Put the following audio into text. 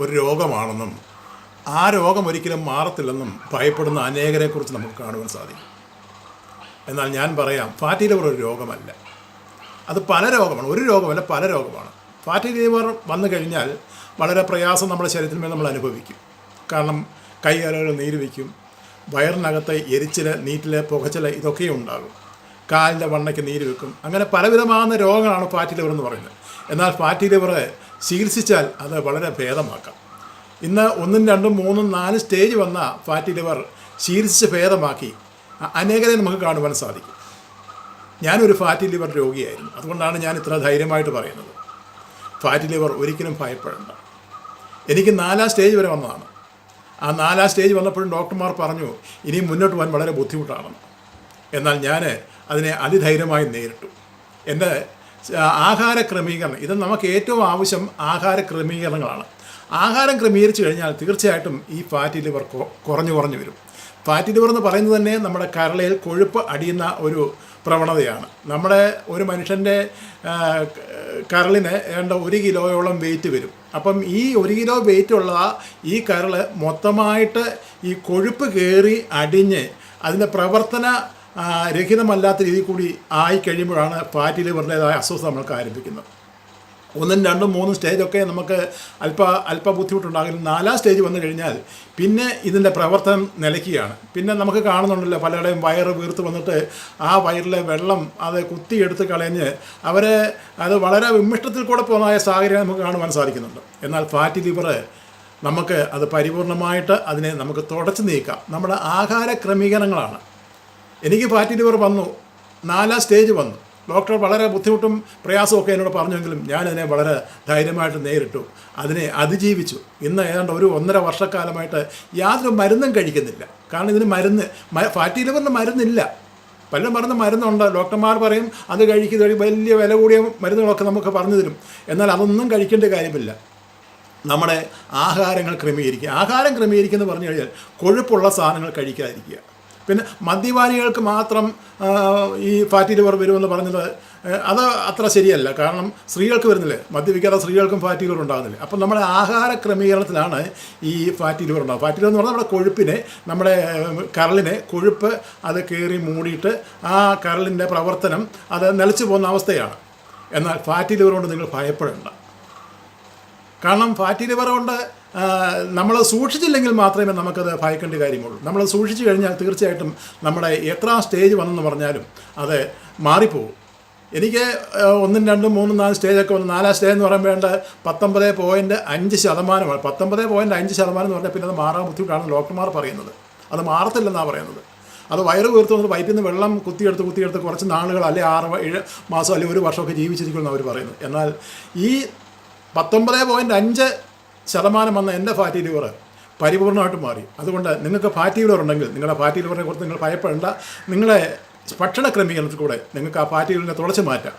ഒരു രോഗമാണെന്നും ആ രോഗം ഒരിക്കലും മാറത്തില്ലെന്നും ഭയപ്പെടുന്ന അനേകരെക്കുറിച്ച് നമുക്ക് കാണുവാൻ സാധിക്കും. എന്നാൽ ഞാൻ പറയാം ഫാറ്റി ലിവർ ഒരു രോഗമല്ല. അത് പല രോഗമാണ് ഒരു രോഗമല്ല പല രോഗമാണ്. ഫാറ്റി ലിവർ വന്നു കഴിഞ്ഞാൽ വളരെ പ്രയാസം നമ്മുടെ ശരീരത്തിന്മേൽ നമ്മൾ അനുഭവിക്കും. കാരണം കൈകാലുകൾ നീര് വയ്ക്കും വയറിനകത്തെ എരിച്ചിൽ നീറ്റിൽ പുകച്ചിൽ ഇതൊക്കെ ഉണ്ടാകും. കാലിന്റെ വണ്ണയ്ക്ക് നീര് വെക്കും. അങ്ങനെ പലവിധമാകുന്ന രോഗങ്ങളാണ് ഫാറ്റി ലിവർ എന്ന് പറയുന്നത്. എന്നാൽ ഫാറ്റി ലിവർ ചികിത്സിച്ചാൽ അത് വളരെ ഭേദമാക്കാം. ഇന്ന് ഒന്നും രണ്ടും മൂന്നും നാല് സ്റ്റേജ് വന്ന ഫാറ്റി ലിവർ ചികിത്സിച്ച് ഭേദമാക്കി അനേകരെ നമുക്ക് കാണുവാൻ സാധിക്കും. ഞാനൊരു ഫാറ്റി ലിവർ രോഗിയായിരുന്നു. അതുകൊണ്ടാണ് ഞാൻ ഇത്ര ധൈര്യമായിട്ട് പറയുന്നത്. ഫാറ്റി ലിവർ ഒരിക്കലും ഭയപ്പെടേണ്ട. എനിക്ക് നാലാം സ്റ്റേജ് വരെ വന്നതാണ്. ആ നാലാം സ്റ്റേജ് വന്നപ്പോഴും ഡോക്ടർമാർ പറഞ്ഞു ഇനി മുന്നോട്ട് പോകാൻ വളരെ ബുദ്ധിമുട്ടാണെന്ന്. എന്നാൽ ഞാൻ അതിനെ അതിധൈര്യമായി നേരിട്ടു. എന്റെ ആഹാര ക്രമീകരണം. ഇത് നമുക്ക് ഏറ്റവും ആവശ്യം ആഹാര ക്രമീകരണങ്ങളാണ്. ആഹാരം ക്രമീകരിച്ചു കഴിഞ്ഞാൽ തീർച്ചയായിട്ടും ഈ ഫാറ്റി ലിവർ കുറഞ്ഞു കുറഞ്ഞു വരും. ഫാറ്റി ലിവർ എന്ന് പറയുന്നത് തന്നെ നമ്മുടെ കരളയിൽ കൊഴുപ്പ് അടിയുന്ന ഒരു പ്രവണതയാണ്. നമ്മുടെ ഒരു മനുഷ്യന്റെ കരളിന് ഏണ്ട ഒരു കിലോയോളം വെയിറ്റ് വരും. അപ്പം ഈ ഒരു കിലോ വെയിറ്റ് ഉള്ള ഈ കരൾ മൊത്തമായിട്ട് ഈ കൊഴുപ്പ് കയറി അടിഞ്ഞ് അതിന്റെ പ്രവർത്തന രഹിതമല്ലാത്ത രീതിയിൽ കൂടി ആയി കഴിയുമ്പോഴാണ് ഫാറ്റി ലിവറിന്റെതായ അസ്വസ്ഥ നമ്മൾക്ക് ആരംഭിക്കുന്നത്. ഒന്നും രണ്ടും മൂന്നും സ്റ്റേജൊക്കെ നമുക്ക് അല്പ അല്പ ബുദ്ധിമുട്ടുണ്ടാകും. നാലാം സ്റ്റേജ് വന്നു കഴിഞ്ഞാൽ പിന്നെ ഇതിന്റെ പ്രവർത്തനം നിലയ്ക്കുകയാണ്. പിന്നെ നമുക്ക് കാണുന്നുണ്ടല്ലോ പലരുടെയും വയറ് വീർത്ത് വന്നിട്ട് ആ വയറിലെ വെള്ളം അത് കുത്തിയെടുത്ത് കളഞ്ഞ് അവരെ അത് വളരെ വിമിഷ്ടത്തിൽ കൂടെ പോകുന്നതായ സാഹചര്യം നമുക്ക് കാണുവാൻ സാധിക്കുന്നുണ്ട്. എന്നാൽ ഫാറ്റി ലിവർ നമുക്ക് അത് പരിപൂർണമായിട്ട് അതിനെ നമുക്ക് തുടച്ചു നീക്കാം. നമ്മുടെ ആഹാര ക്രമീകരണങ്ങളാണ്. എനിക്ക് ഫാറ്റി ലിവർ വന്നു. നാലാം സ്റ്റേജ് വന്നു. ഡോക്ടർ വളരെ ബുദ്ധിമുട്ടും പ്രയാസമൊക്കെ എന്നോട് പറഞ്ഞെങ്കിലും ഞാനതിനെ വളരെ ധൈര്യമായിട്ട് നേരിട്ടു. അതിനെ അതിജീവിച്ചു. ഇന്ന് ഏതാണ്ട് ഒരു ഒന്നര വർഷക്കാലമായിട്ട് യാതൊരു മരുന്നും കഴിക്കുന്നില്ല. കാരണം ഇതിന് മരുന്ന് ഫാറ്റി ലിവറിന് മരുന്നില്ല. പലരും പറഞ്ഞ മരുന്നുണ്ട്. ഡോക്ടർമാർ പറയും അത് കഴിക്കുന്ന വഴി വലിയ വില കൂടിയ മരുന്നുകളൊക്കെ നമുക്ക് പറഞ്ഞു തരും. എന്നാൽ അതൊന്നും കഴിക്കേണ്ട കാര്യമില്ല. നമ്മുടെ ആഹാരങ്ങൾ ക്രമീകരിക്കുക. ആഹാരം ക്രമീകരിക്കുക എന്ന് പറഞ്ഞു കഴിഞ്ഞാൽ കൊഴുപ്പുള്ള സാധനങ്ങൾ കഴിക്കാതിരിക്കുക. പിന്നെ മദ്യപാനികൾക്ക് മാത്രം ഈ ഫാറ്റി ലിവർ വരുമെന്ന് പറഞ്ഞത് അത് അത്ര ശരിയല്ല. കാരണം സ്ത്രീകൾക്ക് വരുന്നില്ലേ? മദ്യപിക്കാത്ത സ്ത്രീകൾക്കും ഫാറ്റി ലിവർ ഉണ്ടാകുന്നില്ല? അപ്പം നമ്മുടെ ആഹാര ക്രമീകരണത്തിലാണ് ഈ ഫാറ്റി ലിവർ ഉണ്ടാകുന്നത് ഫാറ്റി ലിവർ എന്ന് പറഞ്ഞാൽ നമ്മുടെ കൊഴുപ്പിനെ നമ്മുടെ കരളിനെ കൊഴുപ്പ് അത് കയറി മൂടിയിട്ട് ആ കരളിന്റെ പ്രവർത്തനം അത് നിലച്ചു പോകുന്ന അവസ്ഥയാണ്. എന്നാൽ ഫാറ്റി ലിവർ കൊണ്ട് നിങ്ങൾ ഭയപ്പെടേണ്ട. കാരണം ഫാറ്റി ലിവർ കൊണ്ട് നമ്മൾ സൂക്ഷിച്ചില്ലെങ്കിൽ മാത്രമേ നമുക്കത് ഭയക്കേണ്ട കാര്യമുള്ളൂ. നമ്മൾ സൂക്ഷിച്ചു കഴിഞ്ഞാൽ തീർച്ചയായിട്ടും നമ്മുടെ എത്ര സ്റ്റേജ് വന്നെന്ന് പറഞ്ഞാലും അത് മാറിപ്പോകും എനിക്ക് ഒന്നും രണ്ടും മൂന്നും നാല് സ്റ്റേജൊക്കെ വന്നു നാലാം സ്റ്റേജ് എന്ന് പറയുമ്പോൾ വേണ്ട പത്തൊമ്പത് പോയിന്റ് അഞ്ച് ശതമാനമാണ്. പത്തൊമ്പത് പോയിന്റ് അഞ്ച് ശതമാനം എന്ന് പറഞ്ഞാൽ പിന്നെ അത് മാറാൻ ബുദ്ധിമുട്ടാണ് ഡോക്ടർമാർ പറയുന്നത്. അത് മാറത്തില്ലെന്നാണ് പറയുന്നത്. അത് വയറ് വീർത്ത് വന്നിട്ട് പൈപ്പിൽ നിന്ന് വെള്ളം കുത്തിയെടുത്ത് കുത്തിയെടുത്ത് കുറച്ച് നാളുകൾ അല്ലെ ആറ് ഏഴ് മാസം അല്ലെങ്കിൽ ഒരു വർഷമൊക്കെ ജീവിച്ചിരിക്കുമെന്ന് അവർ പറയുന്നത്. എന്നാൽ ഈ പത്തൊമ്പത് പോയിന്റ് അഞ്ച് ശതമാനം വന്ന എന്റെ ഫാറ്റി ലിവർ പരിപൂർണമായിട്ട് മാറി. അതുകൊണ്ട് നിങ്ങൾക്ക് ഫാറ്റി ലിവർ ഉണ്ടെങ്കിൽ നിങ്ങളുടെ ഫാറ്റി ലിവറിനെ കുറിച്ച് നിങ്ങൾ ഭയപ്പെടേണ്ട നിങ്ങളെ ഭക്ഷണ ക്രമീകരണത്തിൽ കൂടെ നിങ്ങൾക്ക് ആ ഫാറ്റി ലിവറിനെ തുളച്ച് മാറ്റാം.